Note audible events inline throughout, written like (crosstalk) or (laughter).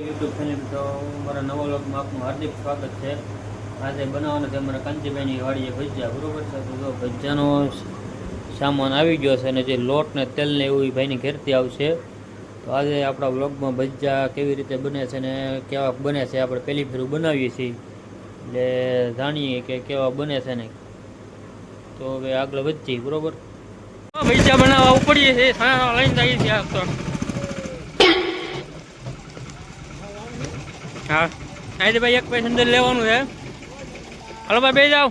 YouTube family તો મારા નવા લોકમાં આપનું હાર્દિક સ્વાગત છે. આજે બનાવવાનું છે અમારા કાંચીભાઈની વાડીએ ભજીયા, બરોબર છે? તો જો ભજીયાનો સામાન આવી ગયો છે અને જે લોટ ને તેલ ને એવું ભાઈની ઘેરથી આવશે. તો આજે આપણા વ્લોગમાં ભજીયા કેવી રીતે બને છે ને કેવા બને છે આપણે પહેલી ફેરું બનાવીએ છીએ. એટલે જાણીએ કે કેવા બને છે ને. તો હવે આગળ વધીએ, બરોબર? ભજીયા બનાવવા ઉપડીએ છીએ લઈને જઈએ છીએ હા. અહીંથી ભાઈ એક પેસેન્જર લેવાનું છે. હાલો ભાઈ બે જાઓ.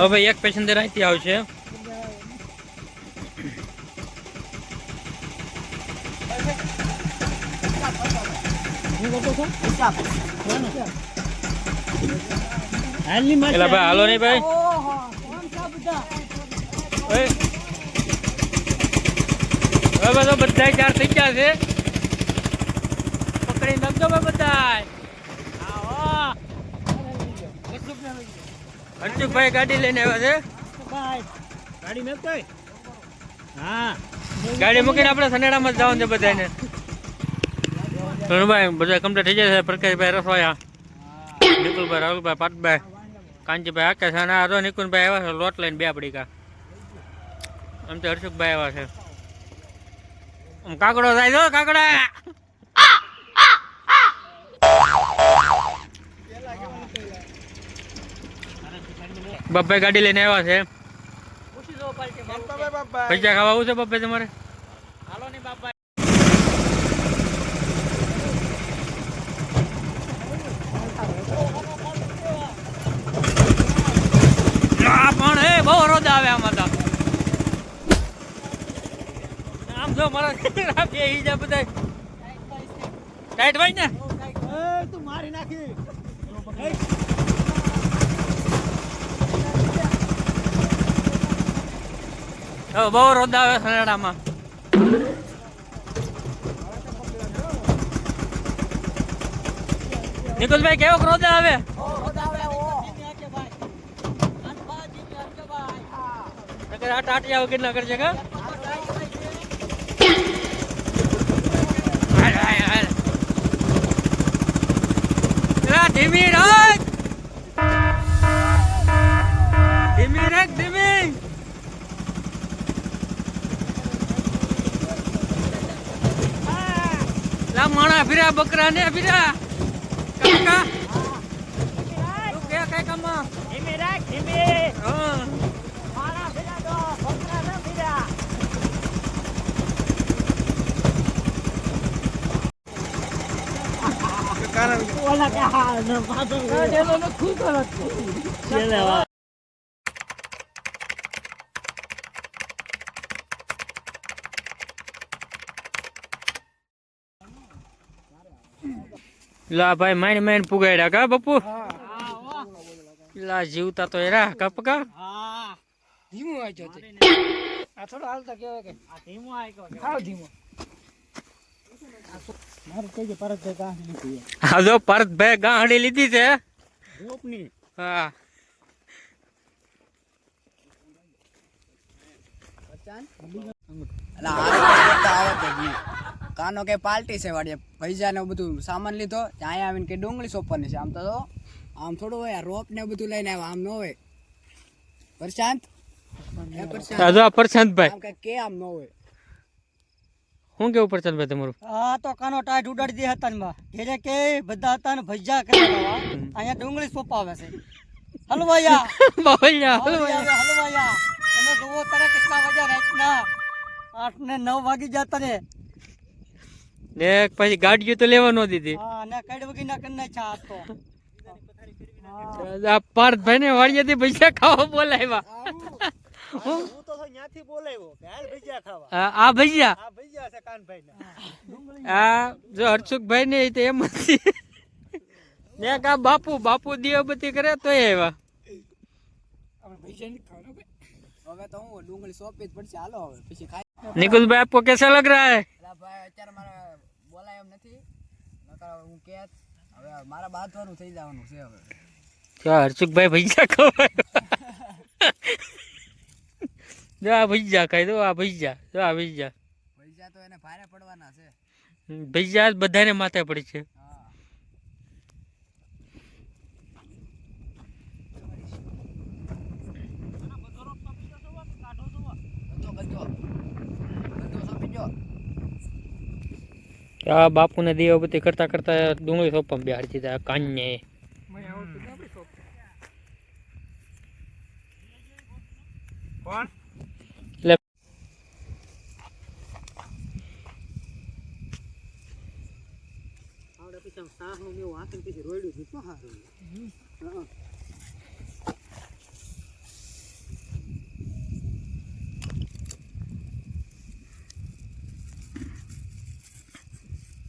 હવે એક પેસેન્જર અહીંથી આવશે. હાલો નહીં ભાઈ. હવે તો બધા ચાર થઈ ગયા છે. પકડી નાખજો ભાઈ બધા હર્ષુભાઈ ગાડી લઈને આવ્યા છે. ગાડી મેં કઈ હા. ગાડી મૂકીને આપણે સનેડામાં જ જવાનું છે બધાને ભાઈ બધા કમ્પ્લીટ થઈ છે. પ્રકાશભાઈ રસોયા. નિકુલભાઈ રાહુલભાઈ પાટભાઈ કાંજીભાઈ આકાશ અને આ તો નિકુલભાઈ આવ્યા છે લોટ લઈને બે આપડી કા આમ તો હર્ષુભાઈ આવ્યા છે. કાકડો થાય જો કાકડા. બબ્બે ગાડી લઈને આવ્યા છે. પૈસા ખાવા આવું છે બબ્બે તમારે? આ પણ એ બહુ રોજ આવે આમાં તો આમ જો મારા બે ઈજા બધા. ટાઈટ ભાઈ ને? તું મારી નાખી બહુ રોદ આવે સનેડામાં નિકુલભાઈ, કેવો રોદ આવે? નકર આ ટાટિયા વગર નગર કરજે, કા હાલ, હાલ, હાલ. એલા, ધીમી રાખ. ધીમી રાખ ધીમી. લા માણા ફીરા બકરા ને ફીરા. કાકા. તું કે કઈ કામ ધીમે રાખ ધીમે. હા મારા ફેરા તો બકરા ના ફેરા કે વા લા ભાઈ માઈન માઇન પુગાડ્યા કા બપુ? લા જીવતા તો એરા કા પકા હા ધીમો આજો તે આ થોડો હાલતા કેવાય કે. આ ધીમો ગયો ખાવ ધીમો. મારું કઈ જે પરત ભાઈ કાંઈ લીધી છે. હા. કાનો કે પાર્ટી છે વાડીએ. પૈસા ને બધું સામાન લીધો ત્યાં આવીને કે ડુંગળી સોંપવાની છે. આમ તો આમ થોડું હોય આ રોપ ને બધું લઈને આવ્યા આમ ન હોય. પ્રશાંત? પ્રશાંત? કે આમ ન હોય? શું કેવું પ્રશાંતભાઈ તમારું? આ તો કાનો ટાઈટ ઉડાડી દે હતા ને ઘેરે કે બધા હતા ને ભજીયા કરે અહીંયા ડુંગળી સોપાવે છે. હલવાયા. (laughs) બાવળિયા હલવાયા હલવાયા. તમે જોવો તારે કેટલા વાગ્યા રાતના. આઠ ને નવ વાગી જતા ને ને પછી ગાડીઓ તો લેવા ન દીધી. હા ને કઈ વગી ના કરી નાખ્યા આજ તો. આ પાર્થભાઈ ને વાડિયાથી પૈસા ખાવા બોલાવ્યા. હું? તો ત્યાંથી બોલાવ્યો કે હાલ ભજીયા ખાવા. આ ભૈયા આ ભજીયા છે કાનભાઈ આ જો હર્ષુખભાઈ ને તો એમ હતી. ને કા બાપુ બાપુ દીવાબત્તી કરે તોય આવ્યા. હવે તો હું ડુંગળી સોંપી જ પડશે. હાલો હવે પછી ખાઈ. નિકુલભાઈ આપકો કેસા લગ રહા ભાઈ અત્યારે મારે બોલાય એમ નથી. નકર હું કે હવે મારા બાંધવાનું થઈ જવાનું છે હવે. હર્ષુકભાઈ ભૈજા ખવાય જો આ ભૈજા કહી દો આ ભૈજા જો આ ભૈજા પૈસા તો એને ભારે પડવાના છે. ભૈજા બધાને માથે પડે છે. આ બધો બધો બધો બાપુને દીવાબત્તી કરતા કરતા ડુંગળી સોપમાં બિહાડી દીધા કાન્યે એટલે આવડે પછી આમ સાસનું ને એવું હાથે પછી રોયડું હા.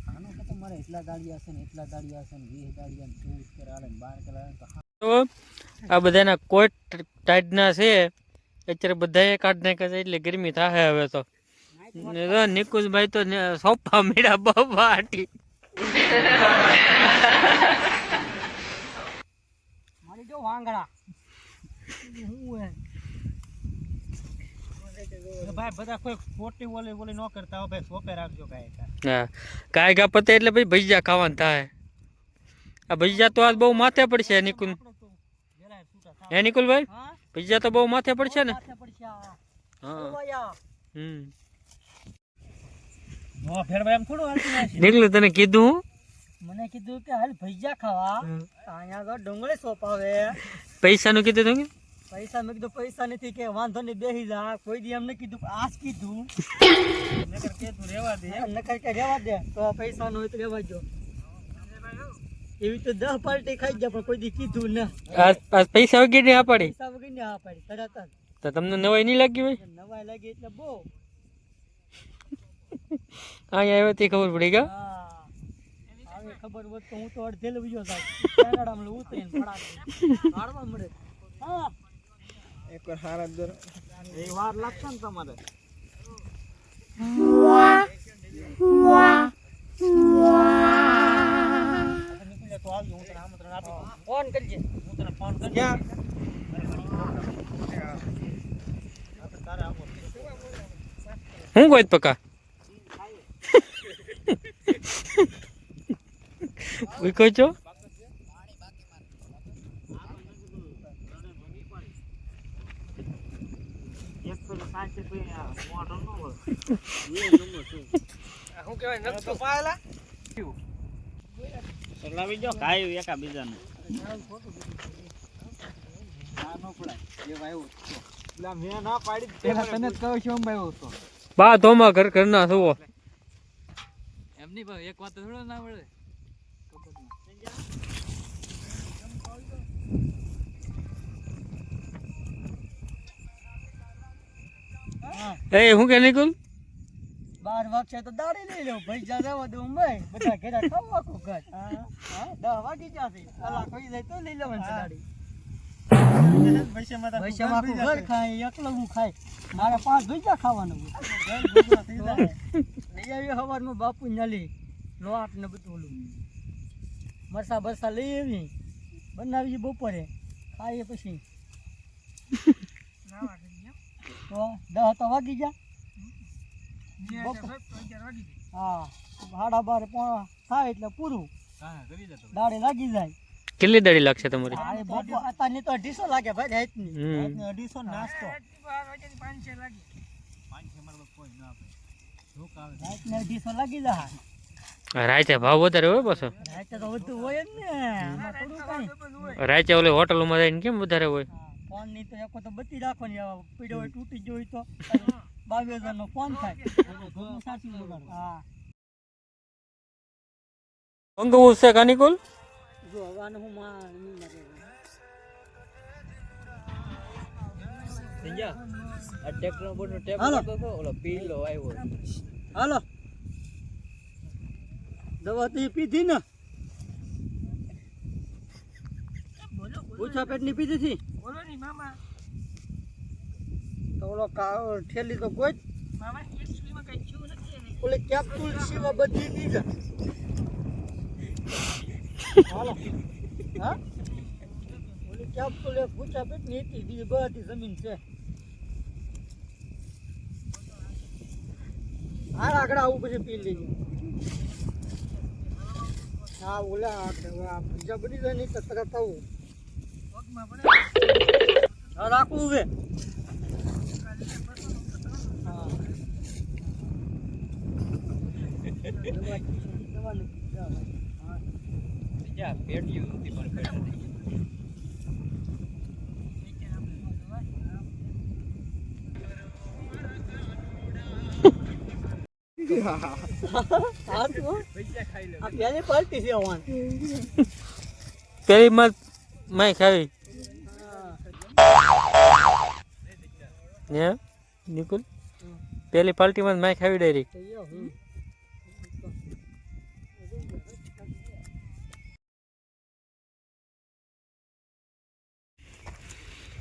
આનો તો મારે એટલા દાડિયા છે ને એટલા દાડિયા છે ને વીસ દાડિયા ને ચોવીસ કરાવે ને બાર કરાવે તો આ બધાના કોટ ટાઈટના છે. અત્યારે બધાએ કાઢ નાખ્યા છે એટલે ગરમી થાય હવે તો. નિકુંજભાઈ તો સોફા મેળા બાબા આટી મારી જો વાંગડા હું હે ભાઈ બધા કોઈ ખોટી ઓલી ઓલી ન કરતા હો ભાઈ સોપે રાખજો કાંઈ હા કાંઈ ગા પતે એટલે ભાઈ ભજીયા ખાવાનું થાય આ ભજીયા તો આજ બહુ માથે પડશે નિકુંજ હે નિકુલભાઈ હા ભજીયા તો બહુ માથે પડશે ને માથે પડશે આ. હા ઓવાયા. હમ નો ના. નીકળ્યું તને કીધું? મને કીધું કે હાલ ભજીયા ખાવા. અહીંયા આગળ ડુંગળી સોપાવે. પૈસાનું કીધું તું પૈસા મેં કીધું પૈસા નથી કે વાંધો નહીં બેસી જા. કોઈ દી એમને કીધું આજ કીધું. નકર કે તું રેવા દે. નકર કે રહેવા દે તો પૈસા નું હોય તો રહેવા દો એવી તો દસ પાર્ટી ખાઈ ગયા પણ કોઈ દી કીધું ના. આજ પૈસા વગેરે આ પાડી પૈસા વગેરે ને આ પાડી તરત તો તમને નવાઈ નહીં લાગી હોય? નવાઈ લાગી એટલે બહુ. અહીંયા આવ્યો તે ખબર પડી ગયા? હવે ખબર હોત તો હું તો અડધે બીજો સાહેબ. ઉતરીને પડાક મળે. હા. એકવાર હારા દર એ વાર લાગશે ને તમારે. ફોન કરજે. હું તને ફોન કરજે. હું કોઈ પકા ઉઈકો છો એક પેલો પાંચ રૂપિયા મોઢો નો હોય શું કહેવાય નકશો છો? લાવી જો ખાયું એકા બીજાનું મેં ના પાડી તને જ કહું છું ભાઈ તો. બા ધોમાં ઘર ઘરના સુવો એમની ભાઈ એક વાત થોડો ના મળે એ હું કે નિકુલ? બાર વાગશે તો દાડી લઈ લો ભાઈ જા જવા દઉં ભાઈ. બધા ઘેરા ખાવા કો ઘર. હા. હા દસ વાગી જશે અલા કોઈ જાય તો લઈ લેવાનું છે દાડી. પૈસામાં આખું ઘર ખાય એકલો હું ખાય. મારે પાંચ ભજીયા ખાવાનું લઈ આવી સવારમાં બાપુ નલી. લોટ ને બધું મરસા બરસા લઈ આવી બનાવી બપોરે. ખાઈએ પછી. તો દસ તો વાગી ગયા. હા. સાડા બાર પોણા થાય એટલે પૂરું. દાડે લાગી જાય. કેટલી દાડી લાગશે તમારી? અત્યારની તો અઢીસો લાગે ભાઈ રાતની. અઢીસો નાસ્તો. રાતને અઢીસો લાગી જાય. રાતે ભાવ વધારે હોય પાછો? રાતે તો બધું હોય જ ને. આમાં થોડું કાંઈ. રાતે ઓલે હોટલોમાં જઈને કેમ વધારે હોય? ફોનની તો એક તો બત્તી રાખવાની આ પીડો તૂટી ગયો તો. બાવીસ હજાર નો ફોન થાય. હા છે જો હું માં નહીં ટેપ ઓલો પીલો આવ્યો. હાલો. દવા તો પીધી ને. ઓછા પેટની પીધી હતી બોલો ની મામા. તો ઓલો કા ઠેલી તો કોઈ મામા ઓલી કેપ્સ્યુલ સિવા બધી પીધા હાલો. હા? કેપ્સ્યુલ એક પૂછા પેટની હતી બીજી બધી જમીન છે. હાર આગળ આવું પછી પી લેજો. હા ઓલા બની જાય નહીં તો તરત આવું. હા રાખવું છે હા દવા નથી. જા ભાઈ. હા. હા તો આ પેલી મત માય ખાવી. હે? નિકુલ? પેલી પાર્ટીમાં માય ખાવી ડાયરેક્ટ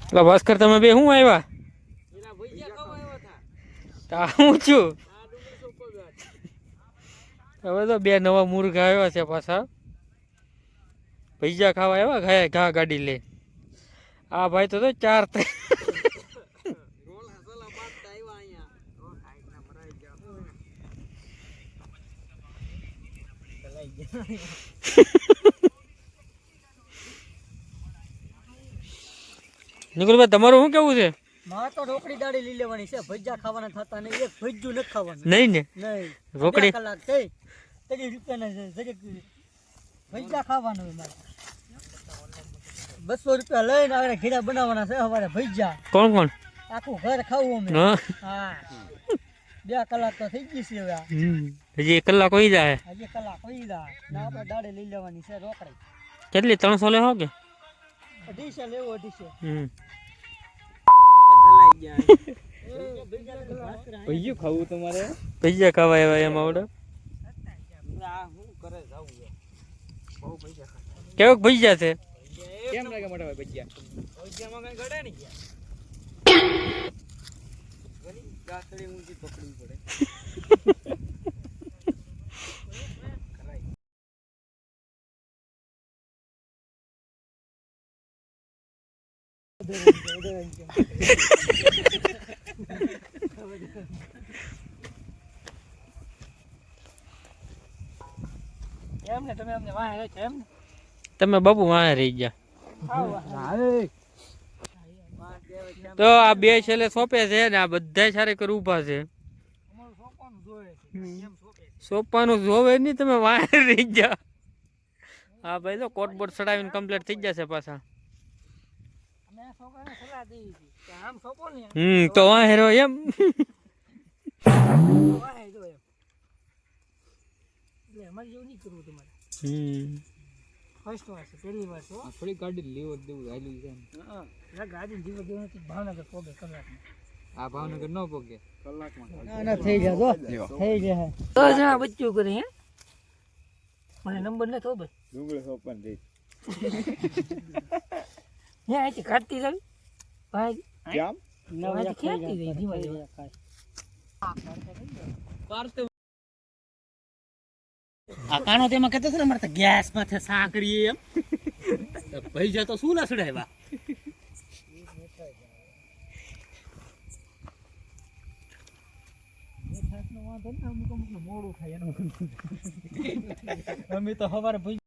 એટલે ભાસ્કર તમે બે શું આવ્યા હું છું? હવે તો બે નવા મુર્ગા આવ્યા છે પાછા. પૈસા ખાવા આવ્યા ઘાય ઘા ગાડી લે આ ભાઈ તો ચાર (laughs) નિકુલભાઈ, તમારું શું કેવું છે? મારે તો રોકડી દાડી લઈ લેવાની છે. ભજીયા ખાવાના થતા નહીં. એક ભજીયું નથી ખાવાનું. નહીં ને? નહીં. રોકડી? કલાક થઈ. તરી રૂપિયાના છે. ભજીયા ખાવાનું મારે. બસો રૂપિયા લઈને આગળ ઘીડા બનાવવાના છે સવારે ભજીયા. કોણ કોણ? આખું ઘર ખાવું અમે. હા. હા. બે કલાક તો થઈ ગઈ છે હવે હજી એક કલાક હોઈ જાય. હજી કલાક હોઈ જાય. ને આપણે દાડે લઈ લેવાની છે રોકડી. કેટલી? ત્રણસો લેવો કે? અઢીસો લેવો અઢીસો. હમ. ભૈયું ખાવું તમારે ભૈયા ખાવા એવા એમ આવડે? કેવોક ભૈયા છે? કેમ લાગે મોટા ભાઈ ભૈયા ભજીયા એમ ને તમે અમને ગાતડી ઊંચી પકડવી ને તમે બાપુ વાંહે રહી ગયા. તો આ બે છેલ્લે સોંપે છે ને, આ બધા સારે કરી ઊભા છે. સોંપવાનું જોવે નહીં તમે વાંહે રહી ગયા. હા, ભાઈ તો કોટ ચડાવીને કમ્પ્લીટ થઈ જશે પાછા અમે આ છોકરાને સલાહ દઈ હતી કે આમ સોંપો ને હમ તો વાંહે રહો એમ. વાહે જો એમ. એટલે અમારે જેવું નહીં કરવું તમારે. હમ. ફર્સ્ટ વાર છે પહેલી વાર છે ગાડી લેવો દેવું હાલ્યું છે હા એટલે ગાડી જીવો જેવું નથી ભાવનગર આ ન પોગે? કલાકમાં. ના ના થઈ જાય થઈ જાય તો જણા બચ્ચું કરે હે. મને નંબર ન તો ભાઈ ડુંગળી સોપન દે હે અહીંથી કાઢતી જાવી ભાઈ કેમ? અહીંથી ખેંચતી જઈ ધીમે ધીમે આ કાનો તેમાં કહેતો છે ને અમારે તો ગેસ માથે સા કરીએ એમ. તો પૈસા તો શું ના ચડાવ્યા અમે તો સવારે ભાઈ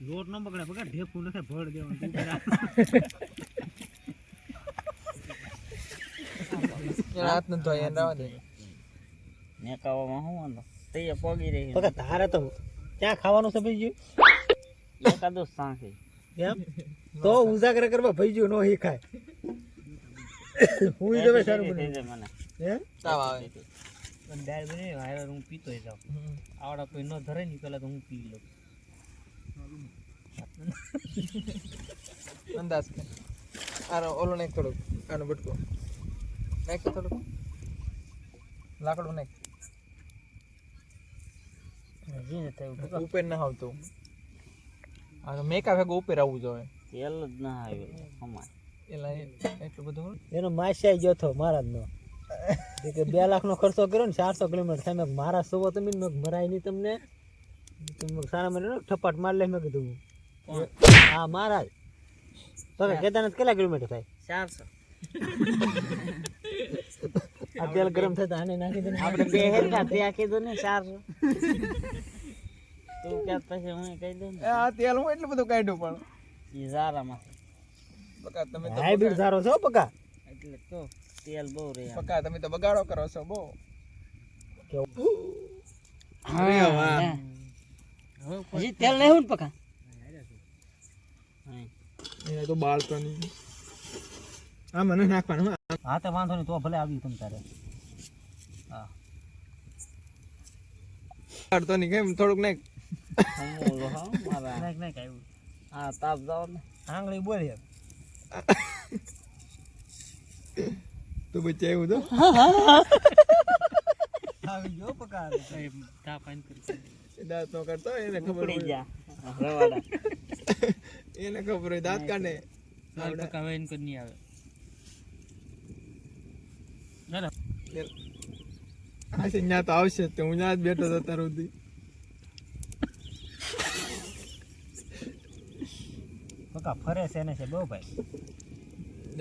લોટ ન બગડે બગડે ઢેફું નખે ભળ દેવાનું. નેકાવામાં શું વાંધો? તે પોગી રહી. પગા તારે તો ક્યાં ખાવાનું છે ભાઈ એકાદો સાંખી. એમ? તો ઉજાગર કરવા ભાઈ જો નો હિખાય. હું જવે સારું બને. મને. હે દાળ બની હું પીતો જાઉં. આવડા કોઈ ન ધરે ની પેલા તો હું પી લઉં. અંદાજ કે આનો ઓલો નાખ થોડુંક આનો બટકો. નાખ થોડુંક. લાકડું નાખ. જીને થયું ઉપર ના આવતું. આ મેકા ભેગો ઉપર આવવું જોઈએ. તેલ જ ના આવે અમારે. એલા એટલું બધું એનો માસ્યાઈ ગયો તો મારા જ નો (laughs) કે બે લાખનો ખર્ચો કર્યો ને ચારસો કિલોમીટર સામે મારા સોવો તમે મરાય નહીં તમને. સારા મને ઠપાટ માર લે મેં કીધું. હા મહારાજ તો કેદારનાથ કેટલા કિલોમીટર થાય? ચારસો. આ તેલ ગરમ થાય આને નાખી દે આપણે બે હેરકા આખી કીધું ને ચારસો. તું કે પછી હું કહી દઉં ને? આ તેલ હું એટલું બધું કાઢ્યું પણ. ઈ ઝારામાં. બકા તમે હાઈબ્રિડ સારો છો બકા. પકા એટલે તો તેલ બહુ રે. બકા તમે તો બગાડો કરો છો બહુ. હજી તેલ નહીં ને પકા? એ તો નહીં આ મને નાખવાનું હા. તો વાંધો નહીં તો ભલે આવી તમ તારે. બાળતો નહીં કેમ થોડુંક હા મારા. નાખ નાખ આવ્યું. હા તાપ જાવ ને. આંગળી બોલી તું બચ્ચા એવું તો? આવી ગયો પકા તા પાન કરી. દાંત નો કરતો એને ખબર જા રવાડા. (laughs) એને ખબર હોય દાંત કાઢે. પકા હવે એન નહીં આવે. આ ત્યાં તો આવશે જ તે. હું ત્યાં જ બેઠો હતો તાર સુધી. પકા ફરે છે ને છે બહુ ભાઈ.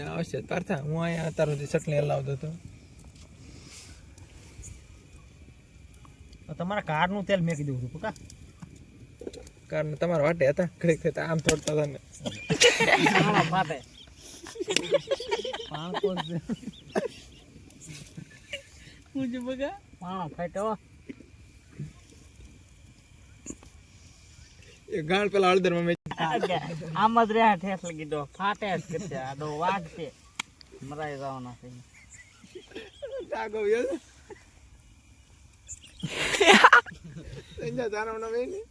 આવશે જ. પાર્થા હું અહીંયા તાર સુધી હલાવતો હતો. તમારા કારનું તેલ મેં કીધું હતું પકા. કારણ તમારા વાટે હતા ઘડીક થતા આમ થોડતા હતા ને. માથે. હું જે બગા પાણો ફાટ્યો એ ગાળ પેલા હળદરમાં મેં આમ જ રહ્યા ઠેસ લગી દો. ફાટે જ કરશે આ દો વાગશે. મરાઈ જવાના છે. ડાગો સંજા તારા નામ એ નહીં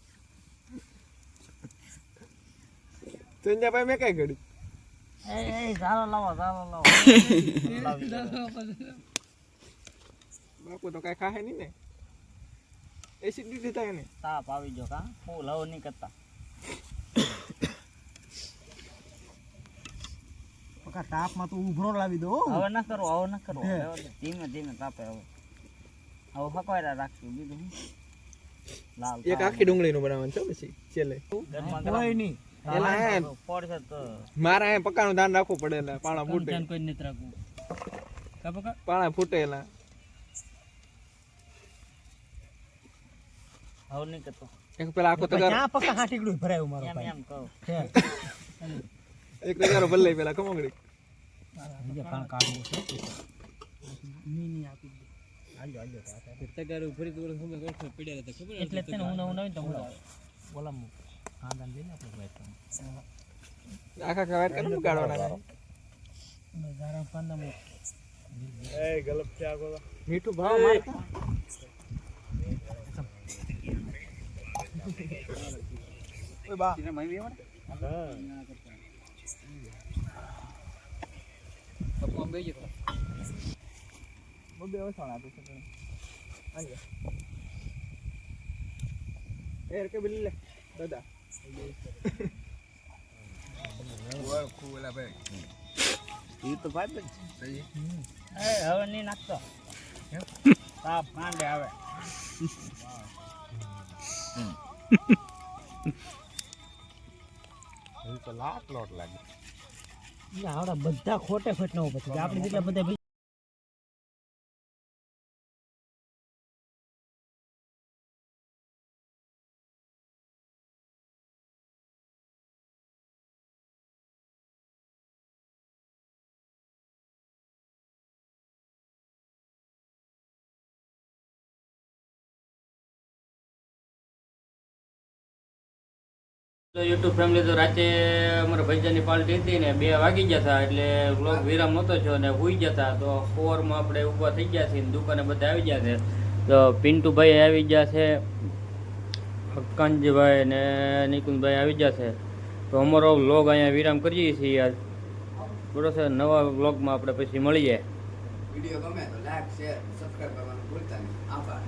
સંજા ભાઈ મેં કઈ ઘડી એ એ ઝાલો લાવો ઝાલો લાવો લાવી. બાપુ તો કઈ ખાહે નહીં ને એસિડિટી થાય ને તાપ આવી ગયો કા ફૂલ હવે નહીં કરતા તાપમાં તો ઉભરો લાવી દો હવે ના કરો હવે ના કરો હે. ધીમે ધીમે તાપે હવે હવે ફકવાયરા રાખશું બીજું? લાલ એક આખી ડુંગળીનું બનાવવાનું છે પછી છેલ્લે. કોઈ નહીં. મારા અહીંયા પક્કાનું ધ્યાન રાખવું પડે એટલે પાણા ફૂટે. કોઈ નથી રાખવું. પાણા ફૂટે એલા. હવે નહીં કરતો. એક પેલા આખો તગારો ક્યાં પકા હાટી ગળું ભરાયું મારો ભાઈ. એમ કહું. એક તગારો ભલે પેલા કમોગડી બીજા પાણ કાઢવું છે. મીની આપી દે. તગારું ફરી દોર પડ્યા હતા ખબર એટલે છે હું તો ભાઈ આખા ગારા પાંદા મુ મીઠું ભાવ મારતા. ઓય બા. બબે વસાણ આપે છે પણ. એર કે બિલ્લે દાદા ઓય ભાઈ એ તો ભાઈ જ છે. એ હવે નહીં નાખતો તાપ કાંડે આવે આવડા બધા ખોટે ખોટ ના પછી આપણે જેટલા બધા યુટ્યુબ ફેમિલી તો રાતે અમારા ભાઈજાની પાર્ટી હતી ને બે વાગી ગયા હતા એટલે વ્લોગ વિરામ નહોતો થયો ને હુઈ ગયા હતા. તો ફોરમાં આપણે ઊભા થઈ ગયા છીએ દુકાને બધા આવી ગયા છે. તો પિન્ટુભાઈ આવી ગયા છે હક્કાનજીભાઈ ને નિકુંજભાઈ આવી ગયા છે. તો અમારો વ્લોગ અહીંયા વિરામ કરીએ છીએ આજ બરોબર છે, નવા વ્લોગમાં આપણે પછી મળીએ. વીડિયો ગમે તો લાઈક શેર સબસ્ક્રાઇબ કરવાનું ભૂલતા નહીં. આભાર.